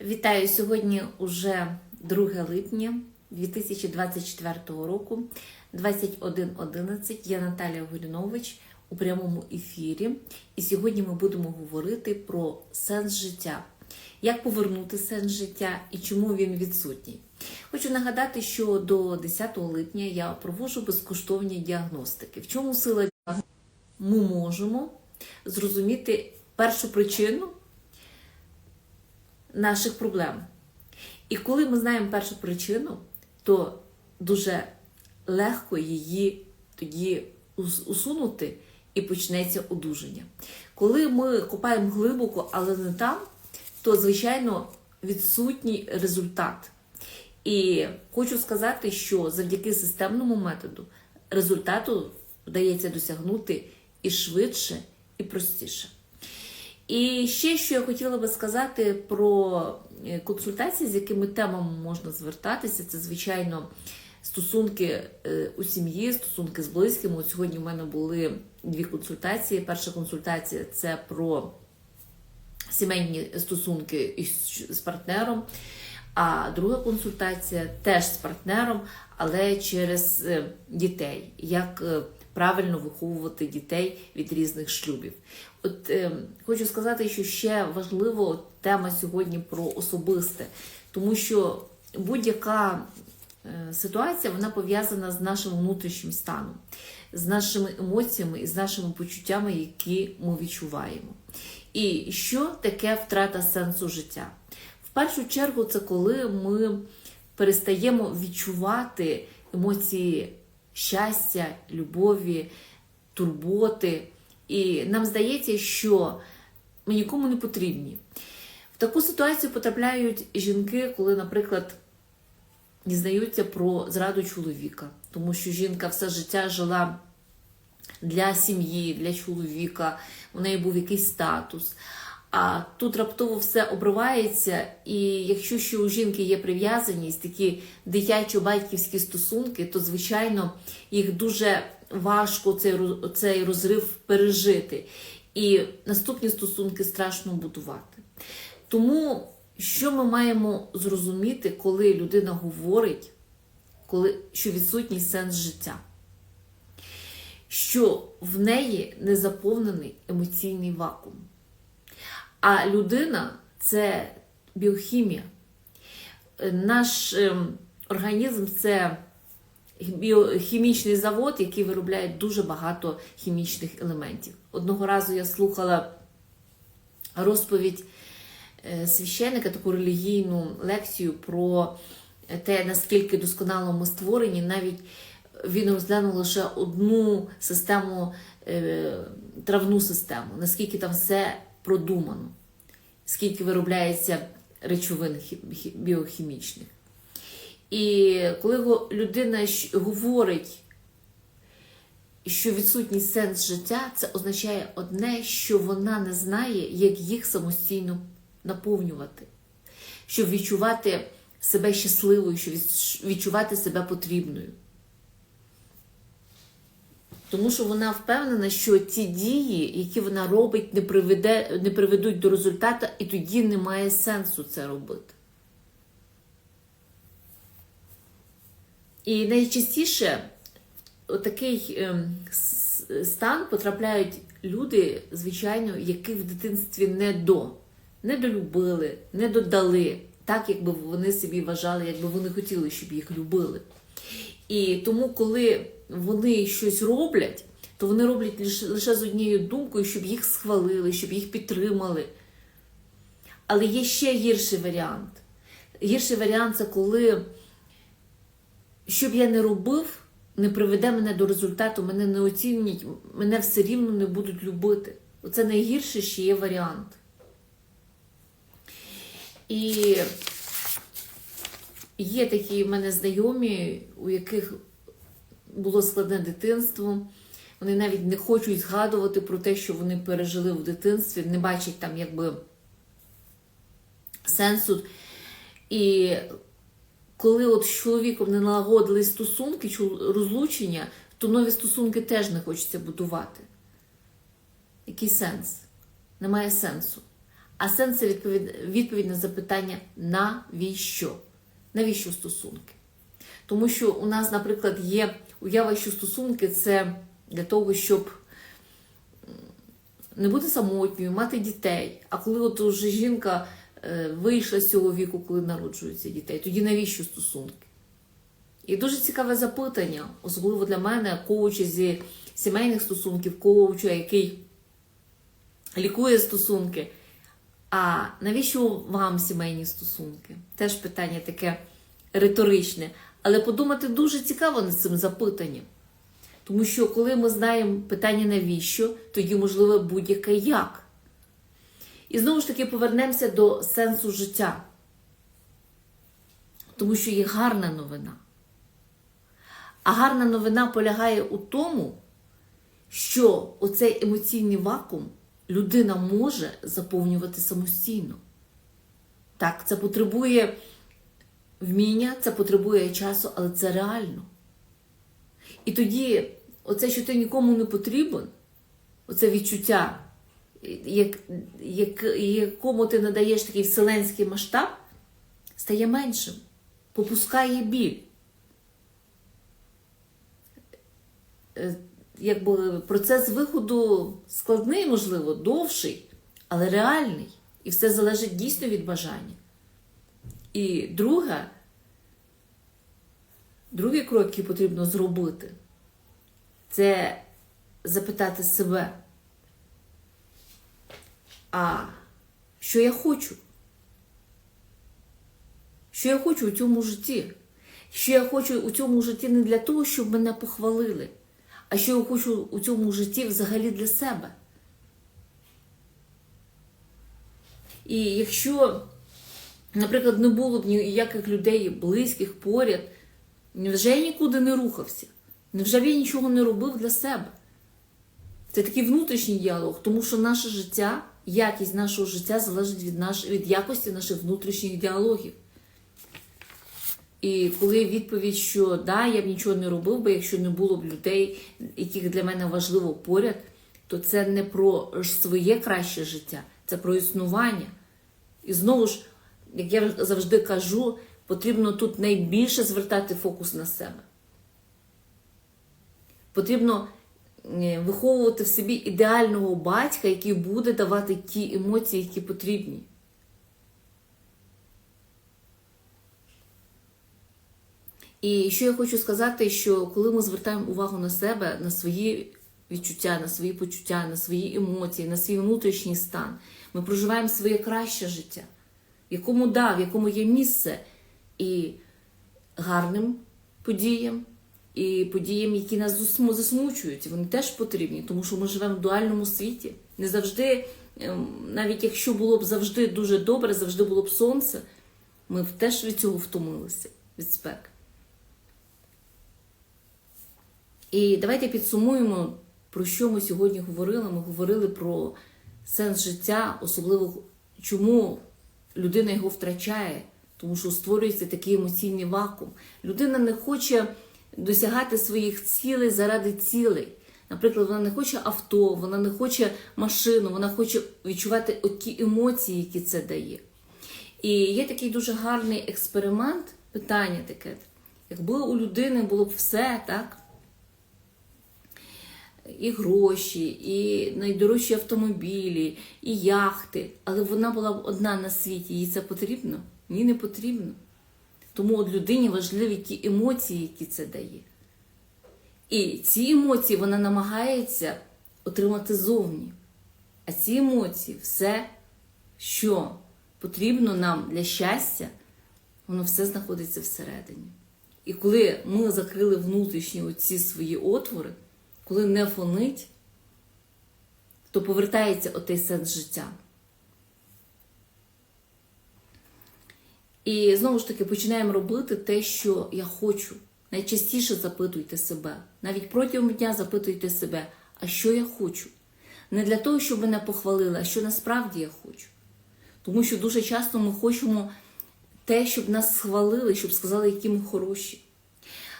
Вітаю сьогодні уже 2 липня 2024 року, 21.11. Я Наталія Горінович у прямому ефірі. І сьогодні ми будемо говорити про сенс життя. Як повернути сенс життя і чому він відсутній? Хочу нагадати, що до 10 липня я проводжу безкоштовні діагностики. В чому сила? Ми можемо зрозуміти першу причину наших проблем. І коли ми знаємо першу причину, то дуже легко її тоді усунути і почнеться одужання. Коли ми копаємо глибоко, але не там, то звичайно відсутній результат. І хочу сказати, що завдяки системному методу результату вдається досягнути і швидше, і простіше. І ще що я хотіла би сказати про е, консультації, з якими темами можна звертатися, це звичайно стосунки е, у сім'ї, стосунки з близькими. От сьогодні в мене були дві консультації. Перша консультація це про сімейні стосунки з партнером. А друга консультація теж з партнером, але через е, дітей, як правильно виховувати дітей від різних шлюбів. От е, хочу сказати, що ще важливо тема сьогодні про особисте, тому що будь-яка е, ситуація вона пов'язана з нашим внутрішнім станом, з нашими емоціями і з нашими почуттями, які ми відчуваємо. І що таке втрата сенсу життя? В першу чергу, це коли ми перестаємо відчувати емоції щастя, любові, турботи. І нам здається, що ми нікому не потрібні. В таку ситуацію потрапляють жінки, коли, наприклад, дізнаються про зраду чоловіка, тому що жінка все життя жила для сім'ї, для чоловіка, у неї був якийсь статус. А тут раптово все обривається, і якщо ще у жінки є прив'язаність, такі дитячо-батьківські стосунки, то звичайно їх дуже важко цей, цей розрив пережити. І наступні стосунки страшно будувати. Тому що ми маємо зрозуміти, коли людина говорить, коли, що відсутній сенс життя? Що в неї не заповнений емоційний вакуум. А людина це біохімія. Е, Наш ем, організм це біохімічний завод, який виробляє дуже багато хімічних елементів. Одного разу я слухала розповідь е, священника, таку релігійну лекцію про те, наскільки досконало ми створені. Навіть він розглянув лише одну систему, е, травну систему, наскільки там все продумано, скільки виробляється речовин хі- хі- біохімічних. І коли людина говорить, що відсутній сенс життя, це означає одне, що вона не знає, як їх самостійно наповнювати, щоб відчувати себе щасливою, щоб відчувати себе потрібною. Тому що вона впевнена, що ті дії, які вона робить, не, приведе, не приведуть до результату, і тоді немає сенсу це робити. І найчастіше у такий ем, стан потрапляють люди, звичайно, яких в дитинстві не до, не долюбили, не додали, так, якби вони собі вважали, якби вони хотіли, щоб їх любили. І тому, коли вони щось роблять, то вони роблять лише, з однією думкою, щоб їх схвалили, щоб їх підтримали. Але є ще гірший варіант. Гірший варіант це коли що б я не робив, не приведе мене до результату, мене не оцінять, мене все рівно не будуть любити. Оце найгірший ще є варіант. І є такі в мене знайомі, у яких було складне дитинство. Вони навіть не хочуть згадувати про те, що вони пережили в дитинстві, не бачать там якби сенсу. І коли от з чоловіком не налагодили стосунки, розлучення, то нові стосунки теж не хочеться будувати. Який сенс? Немає сенсу. А сенс це відповідь, відповідь на запитання навіщо? Навіщо стосунки? Тому що у нас, наприклад, є уява, що стосунки це для того, щоб не бути самотньою, мати дітей. А коли от уже жінка е, вийшла з цього віку, коли народжуються дітей, тоді навіщо стосунки? І дуже цікаве запитання, особливо для мене, коуча зі сімейних стосунків, коуча, який лікує стосунки. А навіщо вам сімейні стосунки? Теж питання таке риторичне. Але подумати дуже цікаво над цим запитанням. Тому що коли ми знаємо питання навіщо, тоді можливе будь-яке як. І знову ж таки повернемося до сенсу життя. Тому що є гарна новина. А гарна новина полягає у тому, що оцей емоційний вакуум людина може заповнювати самостійно. Так, це потребує вміння, це потребує часу, але це реально. І тоді, оце, що ти нікому не потрібен, оце відчуття, як, як, якому ти надаєш такий вселенський масштаб, стає меншим, попускає біль. Якби процес виходу складний, можливо, довший, але реальний. І все залежить дійсно від бажання. І друге, другий крок, який потрібно зробити, це запитати себе, а що я хочу? Що я хочу у цьому житті? Що я хочу у цьому житті не для того, щоб мене похвалили, а що я хочу у цьому житті взагалі для себе. І якщо наприклад, не було б ніяких людей близьких поряд, невже я нікуди не рухався? Невже я нічого не робив для себе? Це такий внутрішній діалог, тому що наше життя, якість нашого життя залежить від, наш, від якості наших внутрішніх діалогів. І коли відповідь, що да, я б нічого не робив, бо якщо не було б людей, яких для мене важливо поряд, то це не про своє краще життя, це про існування. І знову ж як я завжди кажу, потрібно тут найбільше звертати фокус на себе. Потрібно виховувати в собі ідеального батька, який буде давати ті емоції, які потрібні. І що я хочу сказати, що коли ми звертаємо увагу на себе, на свої відчуття, на свої почуття, на свої емоції, на свій внутрішній стан, ми проживаємо своє краще життя в якому да, в якому є місце і гарним подіям, і подіям, які нас засмучують. Вони теж потрібні, тому що ми живемо в дуальному світі. Не завжди, ем, навіть якщо було б завжди дуже добре, завжди було б сонце, ми б теж від цього втомилися, від спеки. І давайте підсумуємо, про що ми сьогодні говорили. Ми говорили про сенс життя, особливо чому людина його втрачає, тому що створюється такий емоційний вакуум. Людина не хоче досягати своїх цілей заради цілей. Наприклад, вона не хоче авто, вона не хоче машину, вона хоче відчувати ті емоції, які це дає. І є такий дуже гарний експеримент, питання таке. Якби у людини було б все, так? І гроші, і найдорожчі автомобілі, і яхти. Але вона була б одна на світі. Їй це потрібно? Ні, не потрібно. Тому от людині важливі ті емоції, які це дає. І ці емоції вона намагається отримати зовні. А ці емоції, все, що потрібно нам для щастя, воно все знаходиться всередині. І коли ми закрили внутрішні оці свої отвори, коли не фонить, то повертається отей сенс життя. І знову ж таки починаємо робити те, що я хочу. Найчастіше запитуйте себе. Навіть протягом дня запитуйте себе, а що я хочу. Не для того, щоб мене похвалили, а що насправді я хочу. Тому що дуже часто ми хочемо те, щоб нас схвалили, щоб сказали, які ми хороші.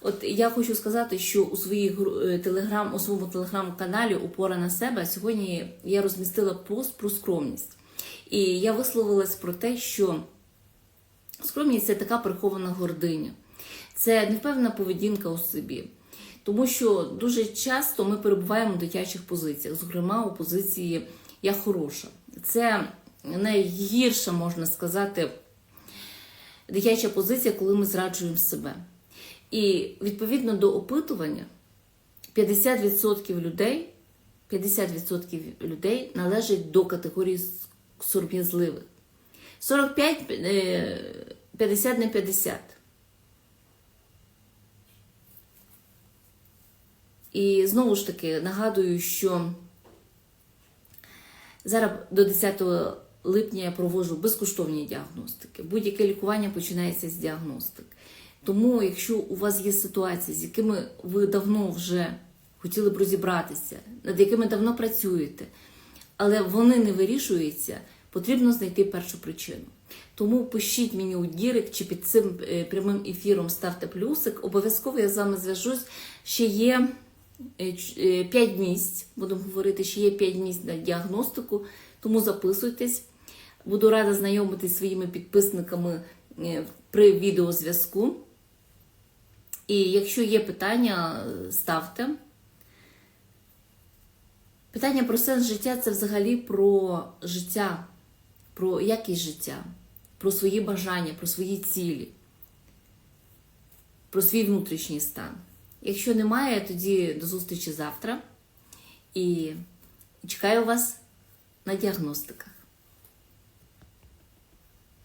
От я хочу сказати, що у своїх е, телеграм, у своєму телеграм-каналі Опора на себе сьогодні я розмістила пост про скромність. І я висловилась про те, що скромність це така прихована гординя, це невпевнена поведінка у собі. Тому що дуже часто ми перебуваємо в дитячих позиціях, зокрема у позиції я хороша. Це найгірша, можна сказати, дитяча позиція, коли ми зраджуємо себе. І відповідно до опитування, 50% людей, 50% людей належать до категорії сором'язливих. 45, е, 50 на 50. І знову ж таки нагадую, що зараз до 10 липня я проводжу безкоштовні діагностики. Будь-яке лікування починається з діагностик. Тому, якщо у вас є ситуації, з якими ви давно вже хотіли б розібратися, над якими давно працюєте, але вони не вирішуються, потрібно знайти першу причину. Тому пишіть мені у Дірик чи під цим е, прямим ефіром ставте плюсик. Обов'язково я з вами зв'яжусь. Ще є 5 місць, будемо говорити, ще є 5 місць на діагностику, тому записуйтесь. Буду рада знайомитись зі своїми підписниками е, при відеозв'язку. І якщо є питання, ставте. Питання про сенс життя це взагалі про життя, про якість життя, про свої бажання, про свої цілі, про свій внутрішній стан. Якщо немає, тоді до зустрічі завтра. І чекаю вас на діагностиках.